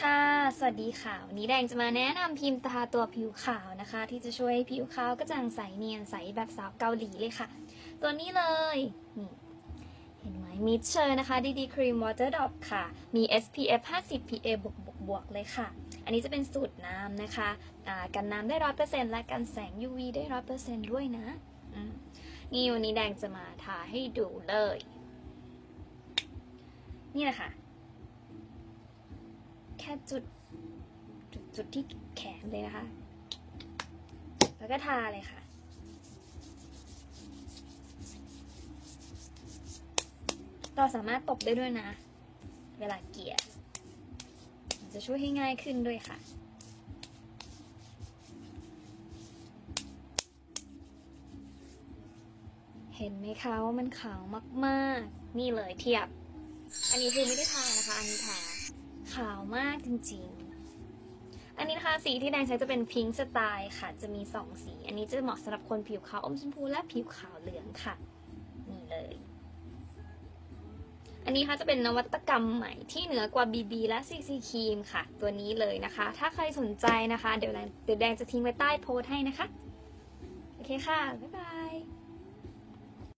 ค่ะ สวัสดีค่ะ วันนี้แดงจะมาแนะนำพิมพ์ทาตัวผิวขาวนะคะ ที่จะช่วยให้ผิวขาวกระจ่างใสเนียนใสแบบสาวเกาหลีเลยค่ะ ตัวนี้เลยนี่เห็นไหมมิเชอร์นะคะดีดีครีมวอเตอร์ดอปค่ะ มี SPF 50 PA บวกบวกบวกเลยค่ะ อันนี้จะเป็นสูตรน้ำนะคะอ่ากันน้ำได้ร้อยเปอร์เซ็นต์และกันแสง UV ได้ร้อยเปอร์เซ็นต์ด้วยนะนี่วันนี้แดงจะมาทาให้ดูเลย นี่แหละค่ะ แค่จุดจุดจุดที่แขนเลยนะคะ แล้วก็ทาเลยค่ะ เราสามารถตบได้ด้วยนะ เวลาเกลี่ยมันจะช่วยให้ง่ายขึ้นด้วยค่ะเห็นไหมคะว่ามันขาวมาก ๆ นี่เลยเทียบ อันนี้คือไม่ได้ทานะคะ อันนี้ทา ขาวมากจริงๆ อันนี้นะคะสีที่แดงใช้จะเป็นพิงค์สไตล์ค่ะ จะมีสองสี อันนี้จะเหมาะสำหรับคนผิวขาวอมชมพูและผิวขาวเหลืองค่ะ นี่เลย อันนี้ค่ะจะเป็นนวัตกรรมใหม่ที่เหนือกว่า BB และ CC ครีมค่ะ ตัวนี้เลยนะคะ ถ้าใครสนใจนะคะ เดี๋ยวแดงเดี๋ยวแดงจะทิ้งไว้ใต้โพสต์ให้นะคะ โอเคค่ะ บ๊ายบาย